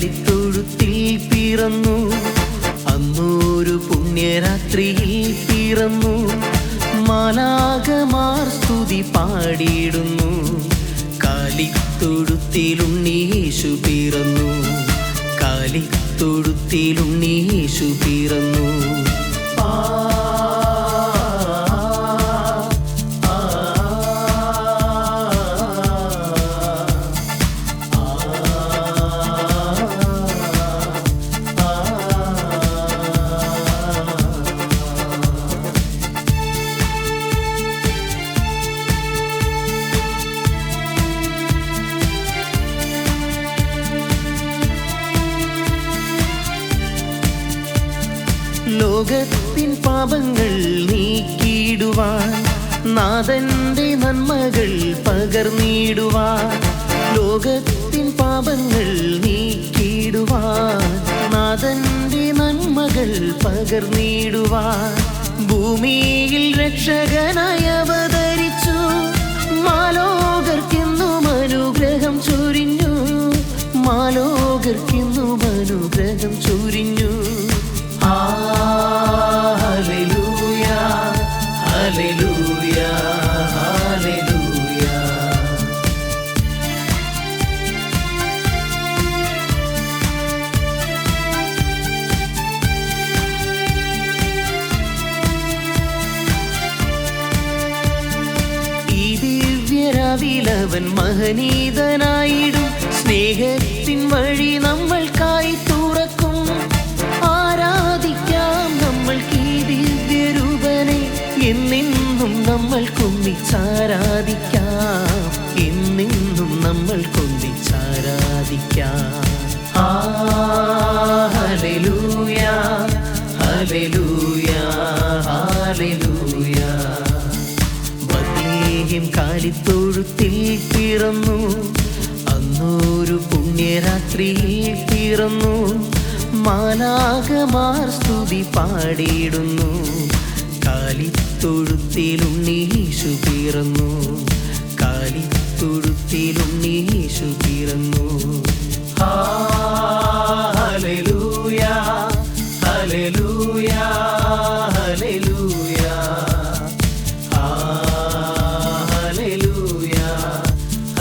കാലിത്തൊഴുത്തിൽ പിറന്നു. അന്നൊരു പുണ്യരാത്രിയിൽ പിറന്നു. മാലാകമാർ സ്തുതി പാടിയിടുന്നു. കാലിത്തൊഴുത്തിലുണ്ണീശു പിറന്നു. കാലിത്തൊഴുത്തിലുണ്ണീശു പിറന്നു. ലോകത്തിൻ പാപങ്ങൾ നീക്കിയിടുവാൻ നാഥന്റെ നന്മകൾ പകർന്നിടുവാൻ ലോകത്തിൻ പാപങ്ങൾ നീക്കിയിടുവാൻ നാഥന്റെ നന്മകൾ പകർന്നിടുവാൻ ഭൂമിയിൽ രക്ഷകനായി അവതരിച്ചു. ദിവ്യരാവിലവൻ മഹനീതനായിടും. സ്നേഹത്തിൻ വഴി നമ്മൾക്കായി തുറക്കും. ആരാധിക്കാം നമ്മൾക്ക് ഈ ദിവ്യരൂപനെ എന്നെന്നും നമ്മൾക്കൊന്നിച്ചാരാധിക്കാം എന്നെന്നും ആ ഹല്ലേലൂയ. ആടിത്തൊഴുത്തിൽ പിറന്നു. അന്നൊരു പുണ്യരാത്രിയിൽ പിറന്നു. മാനാകമാർ സ്തുതി പാടിയിടുന്നു. കാലിത്തൊഴുത്തിലുണ്ണീശു പിറന്നു. കാലിത്തൊഴുത്തിലുണ്ണീശു പിറന്നു. ഹലൂയാ ഹലൂയാ ഹലൂ